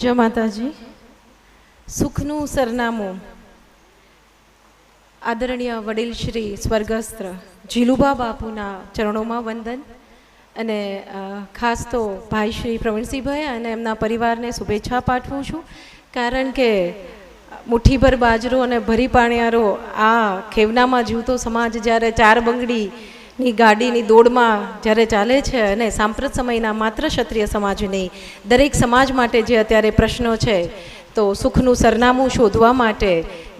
જય માતાજી, સુખનું સરનામું. આદરણીય વડીલ શ્રી સ્વર્ગસ્થ જીલુબા બાપુના ચરણોમાં વંદન અને ખાસ તો ભાઈ શ્રી પ્રવીણસિંહભાઈ અને એમના પરિવારને શુભેચ્છા પાઠવું છું. કારણ કે, મુઠ્ઠીભર બાજરો અને ભરી પાણિયારો આ ખેવનામાં જીવતો સમાજ જ્યારે ચાર બંગડીની ગાડીની દોડમાં જ્યારે ચાલે છે અને સાંપ્રત સમયના માત્ર ક્ષત્રિય સમાજ નહીં દરેક સમાજ માટે જે અત્યારે પ્રશ્નો છે, તો સુખનું સરનામું શોધવા માટે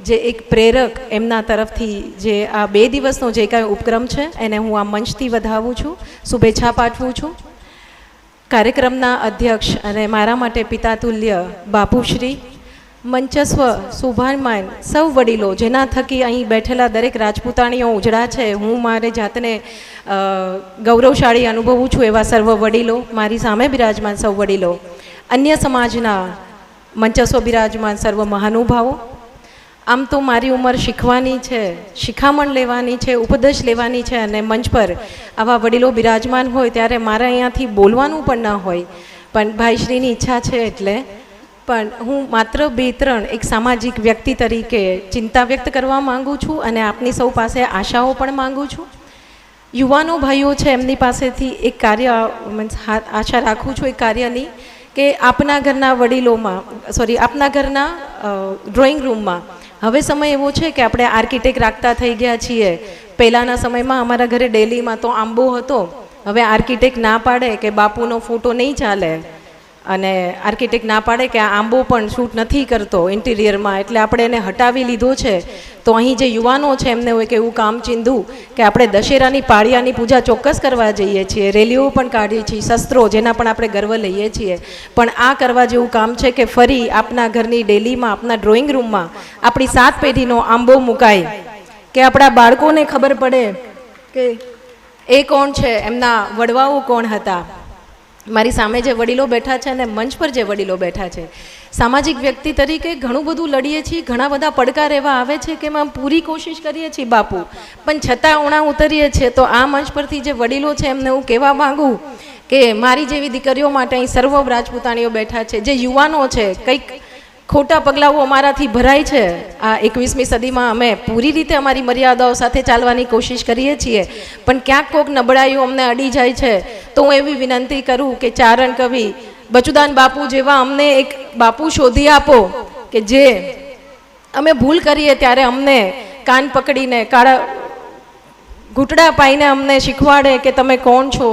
જે એક પ્રેરક એમના તરફથી જે આ બે દિવસનો જે કાંઈ ઉપક્રમ છે, એને હું આ મંચથી વધાવું છું. શુભેચ્છા પાઠવું છું. કાર્યક્રમના અધ્યક્ષ અને મારા માટે પિતાતુલ્ય બાપુશ્રી મંચસ્વ શોભામાન સૌ વડીલો જેના થકી અહીં બેઠેલા દરેક રાજપૂતાણીઓ ઉજળા છે. હું મારે જાતને ગૌરવશાળી અનુભવું છું એવા સર્વ વડીલો, મારી સામે બિરાજમાન સૌ વડીલો. અન્ય સમાજના મંચસ્વ બિરાજમાન સર્વ મહાનુભાવો. આમ તો મારી ઉંમર શીખવાની છે, શિખામણ લેવાની છે, ઉપદેશ લેવાની છે અને મંચ પર આવા વડીલો બિરાજમાન હોય ત્યારે મારે અહીંયાથી બોલવાનું પણ ન હોય. પણ ભાઈશ્રીની ઈચ્છા છે એટલે પણ હું માત્ર બે ત્રણ એક સામાજિક વ્યક્તિ તરીકે ચિંતા વ્યક્ત કરવા માંગુ છું અને આપની સૌ પાસે આશાઓ પણ માંગુ છું. યુવાનો ભાઈઓ છે, એમની પાસેથી એક કાર્ય, મીન્સ આશા રાખું છું એક કાર્યની કે આપના ઘરના વડીલોમાં, સોરી, આપના ઘરના ડ્રોઈંગ રૂમમાં હવે સમય એવો છે કે આપણે આર્કિટેક્ટ રાખતા થઈ ગયા છીએ. પહેલાંના સમયમાં અમારા ઘરે ડેલીમાં તો આંબો હતો. હવે આર્કિટેક્ટ ના પાડે કે બાપુનો ફોટો નહીં ચાલે. અને આર્કિટેક્ટ ના પાડે કે આ આંબો પણ શૂટ નથી કરતો ઇન્ટિરિયરમાં એટલે આપણે એને હટાવી લીધો છે. તો અહીં જે યુવાનો છે, એમને હોય કે એવું કામ ચીંધું કે આપણે દશેરાની પાળિયાની પૂજા ચોક્કસ કરવા જઈએ છીએ. રેલીઓ પણ કાઢીએ છીએ, શસ્ત્રો જેના પણ આપણે ગર્વ લઈએ છીએ. પણ આ કરવા જેવું કામ છે કે ફરી આપના ઘરની ડેલીમાં, આપના ડ્રોઈંગ રૂમમાં આપણી સાત પેઢીનો આંબો મુકાય. કે આપણા બાળકોને ખબર પડે કે એ કોણ છે, એમના વડવાઓ કોણ હતા. મારી સામે જે વડીલો બેઠા છે અને મંચ પર જે વડીલો બેઠા છે, સામાજિક વ્યક્તિ તરીકે ઘણું બધું લડીએ છીએ, ઘણા બધા પડકાર એવા આવે છે કે એમાં પૂરી કોશિશ કરીએ છીએ, બાપુ. પણ છતાં ઉણા ઉતરીએ છીએ, તો આ મંચ પરથી જે વડીલો છે એમને હું કહેવા માંગુ કે મારી જેવી દીકરીઓ માટે અહીં સર્વ રાજપૂતાણીઓ બેઠા છે, જે યુવાનો છે, કંઈક ખોટા પગલાઓ અમારાથી ભરાય છે. આ એકવીસમી સદીમાં અમે પૂરી રીતે અમારી મર્યાદાઓ સાથે ચાલવાની કોશિશ કરીએ છીએ, પણ ક્યાંક કોઈક નબળાઈઓ અમને અડી જાય છે. તો હું એવી વિનંતી કરું કે ચારણ કવિ, બચુદાન બાપુ જેવા અમને એક બાપુ શોધી આપો કે જે અમે ભૂલ કરીએ ત્યારે અમને કાન પકડીને, કાળા ઘૂંટડા પાઈને અમને શીખવાડે કે તમે કોણ છો?